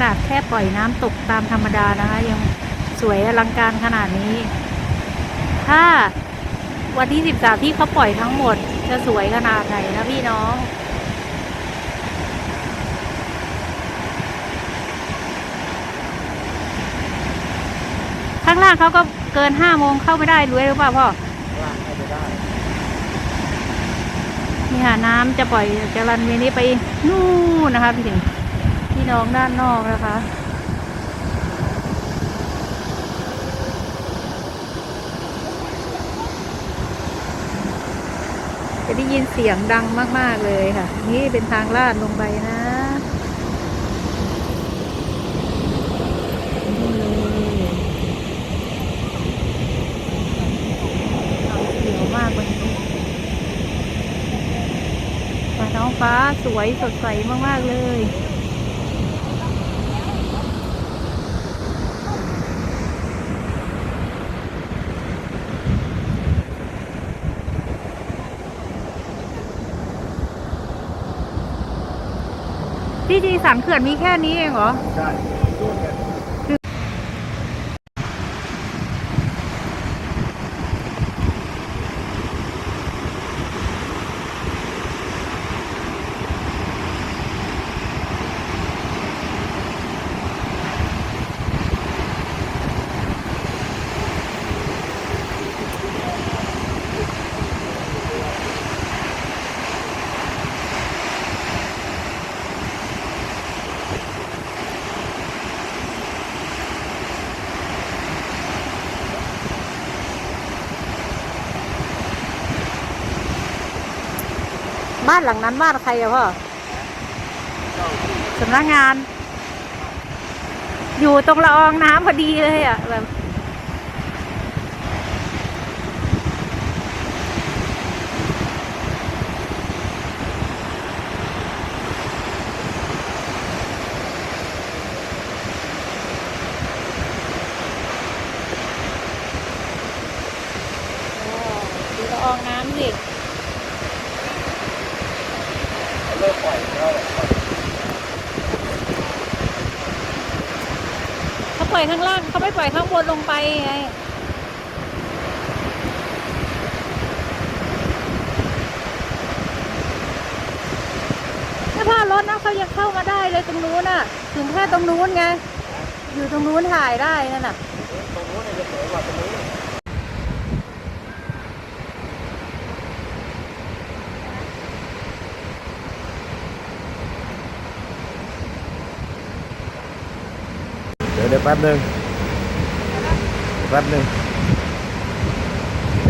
นนี้ขนาดแค่ปล่อยน้ำตกตามธรรมดานะคะ ยังสวยอลังการขนาดนี้ ถ้าวันที่สิบสามที่เขาปล่อยทั้งหมด จะสวยขนาดไหนนะพี่น้องข้างล่างเขาก็เกินห้าโมงเข้าไม่ได้ด้วยหรือเปล่าพ่อล่างเข้าไปได้นี่ค่ะน้ำจะปล่อยจะรันเวนี้ไปนู่นนะคะพี่ถึง น้องด้านนอกนะคะ จะได้ยินเสียงดังมาก ๆ เลยค่ะ นี่เป็นทางลาดลงไปนะนี่เลยเอาเขียวมากกว่านี้ฟ้าท้องฟ้าสวยสดใสมาก ๆ เลย ที่ดีสันเขื่อนมีแค่นี้เองเหรอ ใช่ บ้านหลังนั้นบ้านใครอะพ่อสำนักงาน อยู่ตรงละอองน้ำพอดีเลยอะแบบโอ้ดูละอองน้ำสิ เริ่มปล่อยแล้วปล่อย เขาป ล่อยข้างล่างเขาไม่ปล่อยข้างบนลงไปไงถ้าพารถนะเขายังเข้ามาได้เลยตรงนู้นน่ะ ถึงแค่ตรงนู้นไง อยู่ตรงนู้นถ่ายได้นั่นน่ะ ตรงนู้นเนี่ยจะสวยกว่าตรงนี้ เดี๋ยวเดี๋ยวแป๊บหนึ่งแป๊บหนึ่ง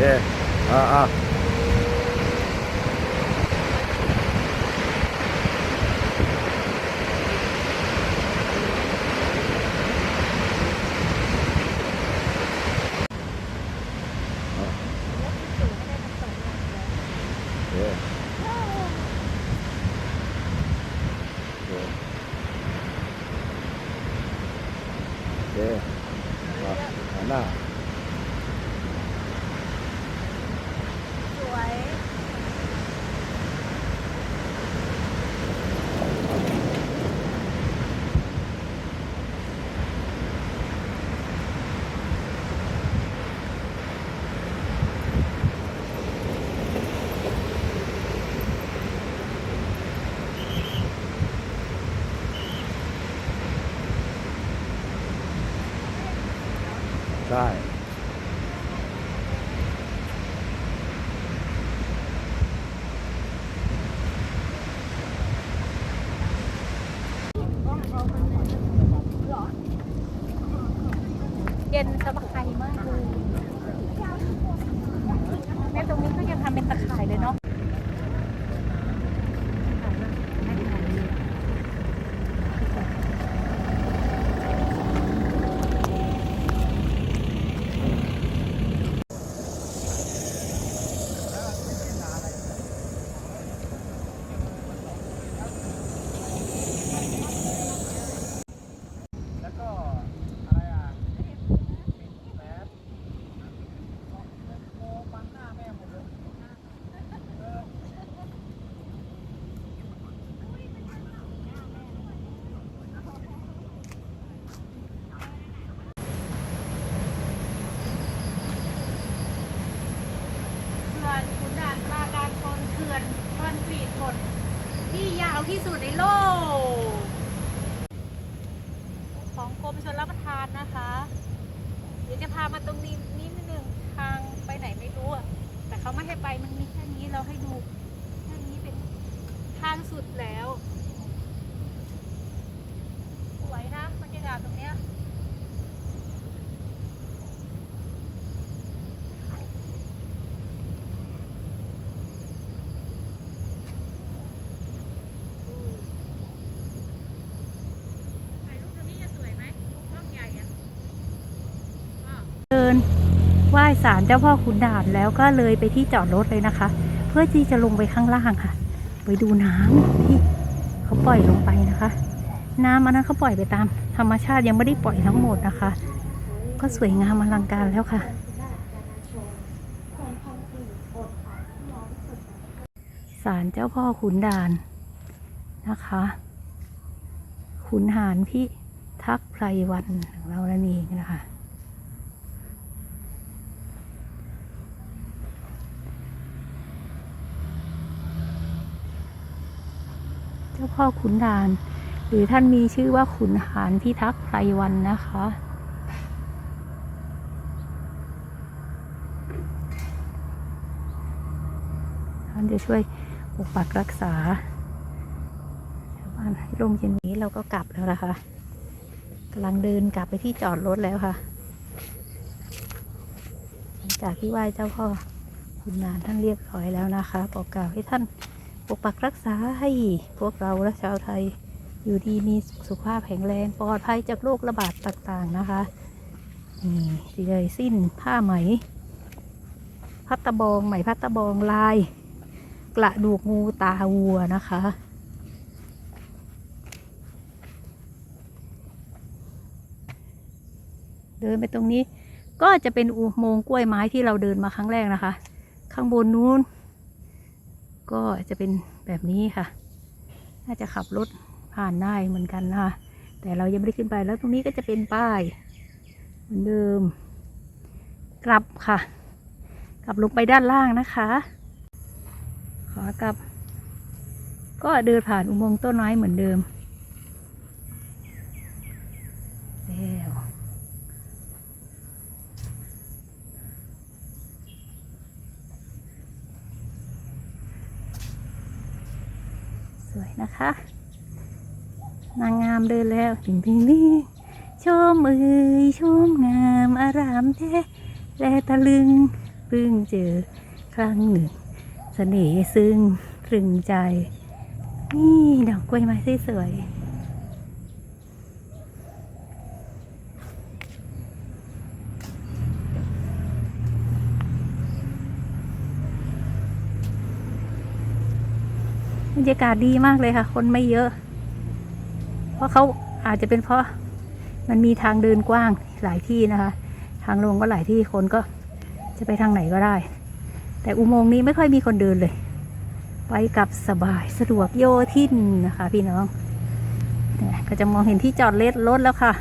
เออ่อ่าเอ๊ะเอ๊ะเอ๊ะอะหันหน้า สวย ใช่าที่สุดในโลก ของกรมชลประทานนะคะ เดี๋ยวจะพามาตรงนี้นิดนึงทางไปไหนไม่รู้อะแต่เขาไม่ให้ไปมันมีแค่นี้เราให้ดูแค่นี้เป็นทางสุดแล้ว ศาลเจ้าพ่อขุนด่านแล้วก็เลยไปที่จอดรถเลยนะคะ เพื่อที่จะลงไปข้างล่างค่ะ ไปดูน้ำที่เขาปล่อยลงไปนะคะ น้ำอันนั้นเขาปล่อยไปตาม ธรรมชาติยังไม่ได้ปล่อยทั้งหมดนะคะ ก็สวยงามอลังการแล้วค่ะ ศาลเจ้าพ่อขุนด่านนะคะ ขุนหารพี่ทักไพรวันของเรานั่นเองนะคะ เจ้าพ่อขุนด่าน หรือท่านมีชื่อว่าขุนหารพิทักษ์ไพรวันนะคะ ท่านจะช่วยปกปักรักษาชาวบ้านให้ร่มเย็นนี้เราก็กลับแล้วนะคะกำลังเดินกลับไปที่จอดรถแล้วค่ะ จากที่ไหว้เจ้าพ่อขุนนานท่านเรียบร้อยแล้วนะคะบอกกล่าวให้ท่าน ปกปักรักษาให้พวกเราและชาวไทย อยู่ดีมีสุขภาพแข็งแรงปลอดภัยจากโรคระบาดต่างๆนะคะนี่สีเลยสิ้นผ้าไหม พัตตะบองไหมพัตตะบองลาย กระดูกงูตาวัวนะคะเดินไปตรงนี้ก็จะเป็นอุโมงค์กล้วยไม้ที่เราเดินมาครั้งแรกนะคะ ข้างบนนู้น ก็จะเป็นแบบนี้ค่ะ น่าจะขับรถผ่านได้เหมือนกันนะคะแต่เรายังไม่ได้ขึ้นไปแล้วตรงนี้ก็จะเป็นป้าย เหมือนเดิม กลับค่ะ กลับลงไปด้านล่างนะคะ ขอกลับ ก็เดินผ่านอุโมงค์ต้นไม้เหมือนเดิมแล้วส วยนะคะ นางงามเดินแล้วถึงถึงนี่ชมเอ่ยชมงามอารามแท้แลตะลึงพึ่งเจอครั้งหนึ่งเสน่ห์ซึ้งตรึงใจ นี่ดอกกล้วยไม้สวยๆ รรยากาศดีมากเลยค่ะ คนไม่เยอะ เพราะเขาอาจจะเป็นเพราะมันมีทางเดินกว้างหลายที่นะคะ ทางลงก็หลายที่คนก็จะไปทางไหนก็ได้ แต่อุโมงค์นี้ไม่ค่อยมีคนเดินเลย ไปกับสบายสะดวกโยทินนะคะ พี่น้องเนี่ยก็จะมองเห็นที่จอดเลสรถแล้วค่ะ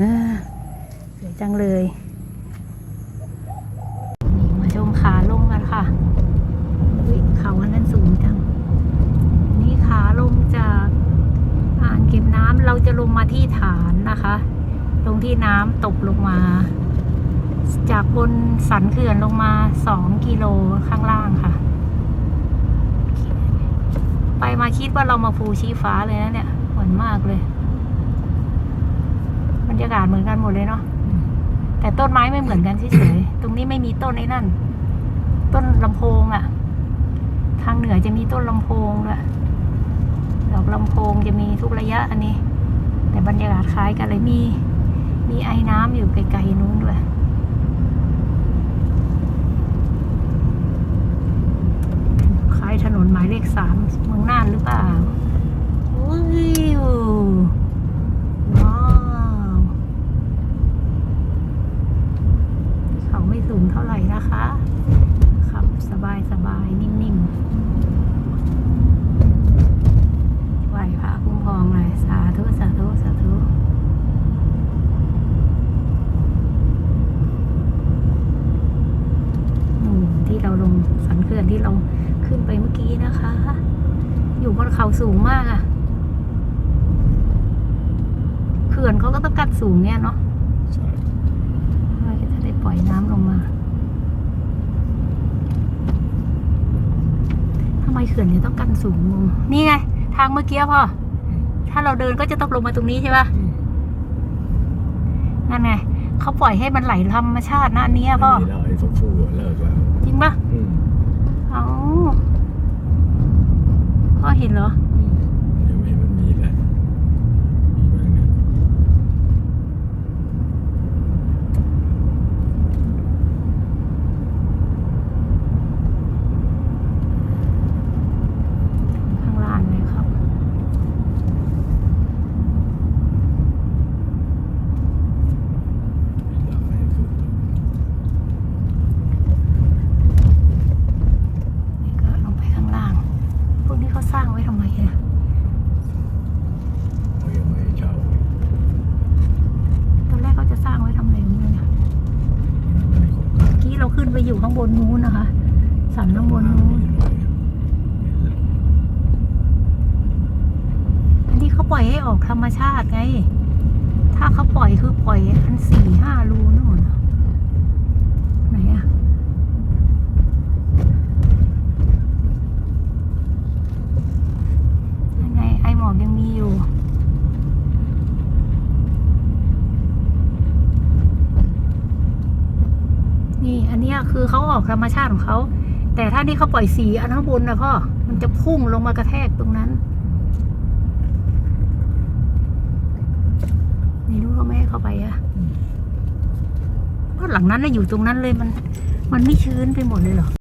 อ่าสวยจังเลยนี่มาชมขาลงกันค่ะอุ๊ยเขาอันนั้นสูงจัง นี่ขาลงจากอ่างเก็บน้ำเราจะลงมาที่ฐานนะคะ ต รงที่น้ำตกลงมา จากบนสันเขื่อนลงมาสองกิโลข้างล่างค่ะ ไปมาคิดว่าเรามาภูชี้ฟ้าเลยนะเนี่ยเหมือนมากเลยบรรยากาศเหมือนกันหมดเลยเนาะแต่ต้นไม้ไม่เหมือนกันเฉยๆตรงนี้ไม่มีต้นไอ้นั่น ต้นลำโพงอะทางเหนือจะมีต้นลำโพงด้วยดอกลำโพงจะมีทุกระยะอันนี้ แต่บรรยากาศคล้ายกันเลยมี มีไอ้น้ำอยู่ไกลๆนู้นด้วยคล้ายถนนหมายเลขสามเมืองน่านหรือเปล่าว้าวเขาไม่สูงเท่าไหร่นะคะ ขับสบายสบายๆนิ่มๆไหวพระคุ้มครองเลยสาธุ สาธุ สาธุ อืมที่เราลงสันเขื่อนที่เราขึ้นไป เมื่อกี้นะคะอยู่บนเขาสูงมากอะ่ะขื่อนเขาก็ต้องกัดสูงเนี่ยเนาะใช่เพื่อจะได้ปล่อยน้ำลงมาทำไมเขื่อนเนี่ยต้องกันสูงงงนี่ไง ทางเมื่อกี้พ่ออืมถ้าเราเดินก็จะต้องลงมาตรงนี้ใช่ปะอืมนั่นไงเขาปล่อยให้มันไหลธรรมชาตินะอันเนี้ยพ่อไม่มีแล้วไอ้ฟูฟูๆเลิกแล้วจริงปะอืมเอา พ่อเห็นเหรอ อืมเดี๋ยวไม่มันมีแหละมีบ้างเนี่ย ข้างล่างเลยครับ มีแล้วไอ้ฟู นี่ก็ลงไปข้างล่าง พวกนี้เขาสร้างไว้ทำไมเนี่ย เขายังไม่ให้เช่าเลย ตอนแรกเขาจะสร้างไว้ทำอะไรไม่รู้เนี่ย ในโครงการ เมื่อกี้เราขึ้นไปอยู่ข้าง บนนู้นนะคะ สันข้างบนนู้นอันที่เขาปล่อยให้ออกธรรมชาติไง ถ้าเขาปล่อยคือปล่อยอันสี่ห้ารูนู่นไหนอะยังไงไอหมอกยังมีอยู่ นี่อันเนี้ยคือเขาออกธรรมชาติของเขา แต่ถ้านี่เขาปล่อยสีอันข้างบนนะพ่อ มันจะพุ่งลงมากระแทกตรงนั้นนี่รู้เขาไม่ให้เข้าไปอะเพราะหลังนั้นน่ะอยู่ตรงนั้นเลยมัน มันไม่ชื้นไปหมดเลยเหรอ